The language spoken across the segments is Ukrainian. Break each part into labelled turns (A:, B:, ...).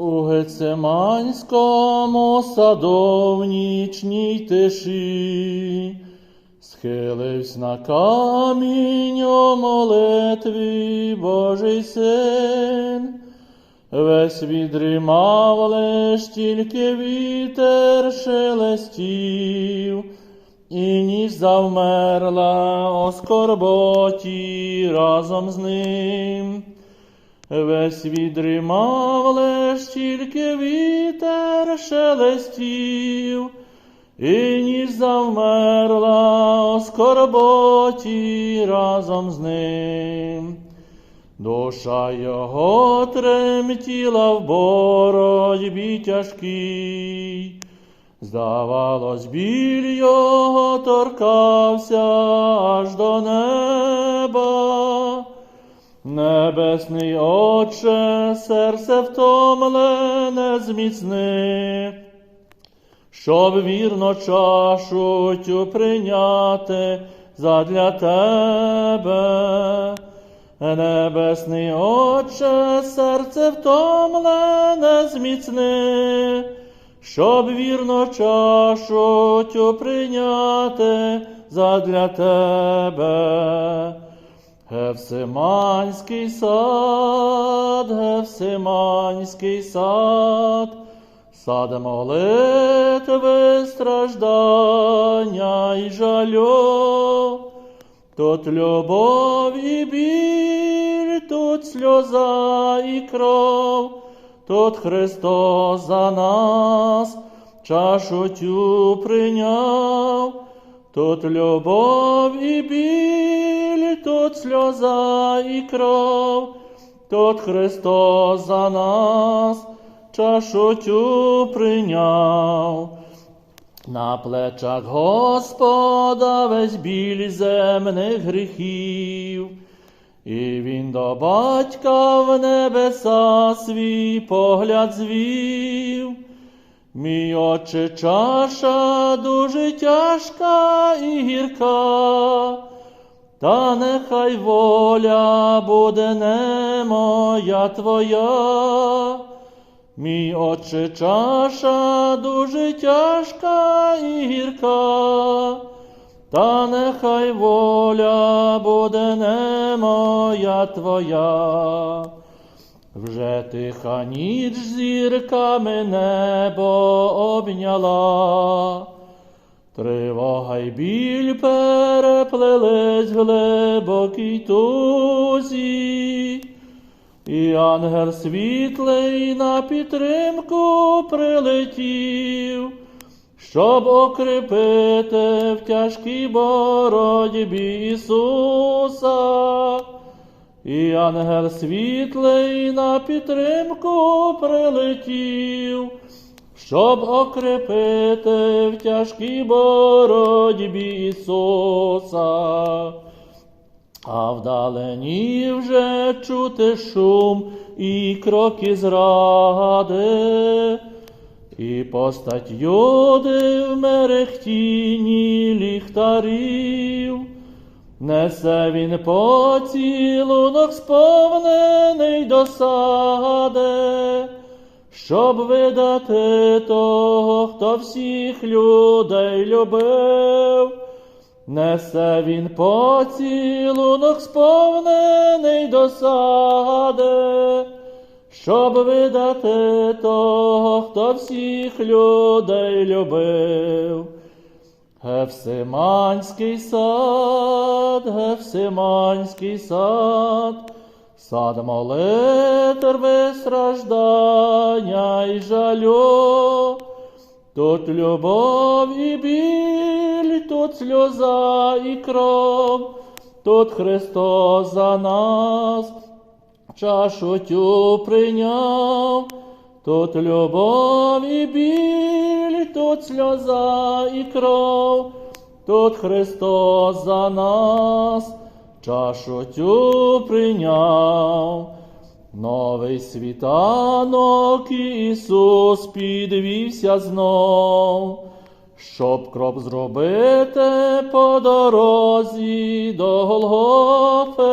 A: У Гецеманському садовнічній тиші схилився на камінь у молитві Божий син. Весь відрімав, лиш тільки вітер шелестів, і ніч завмерла о скорботі разом з ним. Весь відрімав, лиш тільки вітер шелестів, і ніч завмерла о скорботі разом з ним. Душа його тремтіла в боротьбі тяжкій, здавалось, біль його торкався аж до неба. Небесний Отче, серце втомлене зміцни, щоб вірно чашу тю прийняти задля тебе. Небесний Отче, серце втомлене зміцни, щоб вірно чашу тю прийняти задля тебе. Гевсиманський сад, Гевсиманський сад, сад молитви, страждання і жалю. Тут любов і біль, тут сльоза і кров, тут Христос за нас чашу тю прийняв, тут любов і біль, тут сльоза і кров, тут Христос за нас чашу тю прийняв. На плечах Господа весь біль земних гріхів, і він до батька в небеса свій погляд звів. Мій отче чаша дуже тяжка і гірка, та нехай воля буде не моя твоя. Мій отче чаша дуже тяжка і гірка, та нехай воля буде не моя твоя. Вже тиха ніч зірками небо обняла, тривога й біль переплелись в глибокій тузі. І ангел світлий на підтримку прилетів, щоб окріпити в тяжкій боротьбі Ісуса. І ангел світлий на підтримку прилетів, щоб окріпити в тяжкій боротьбі Ісуса. А вдалині вже чути шум і кроки зради, і постать юди в мерехтіні ліхтарів. Несе він поцілунок сповнений досади, щоб видати того, хто всіх людей любив. Несе він поцілунок сповнений досади, щоб видати того, хто всіх людей любив. Гевсиманський сад, Гевсиманський сад, сад молитви, страждання і жалю. Тут любов і біль, тут сльоза і кров, тут Христос за нас чашу тю прийняв, тут любов і біль, тут сльоза і кров, тут Христос за нас чашу тю прийняв. Новий світанок Ісус підвівся знов, щоб кроп зробити по дорозі до Голгофи.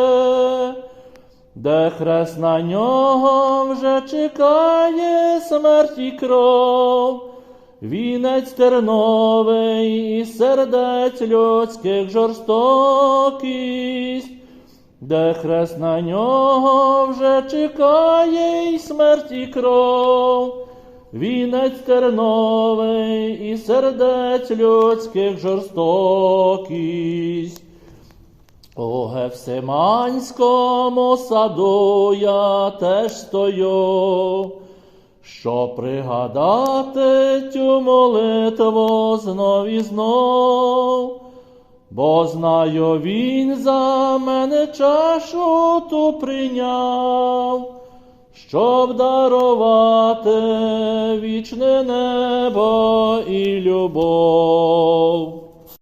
A: де хрест на нього вже чекає смерть і кров, вінець терновий і сердець людських жорстокість, де хрест на нього вже чекає й смерть і кров, вінець терновий і сердець людських жорстокість. У Гефсиманському саду я теж стою, щоб пригадати цю молитву знов і знов, бо знаю, він за мене чашу ту прийняв, щоб дарувати вічне небо і любов.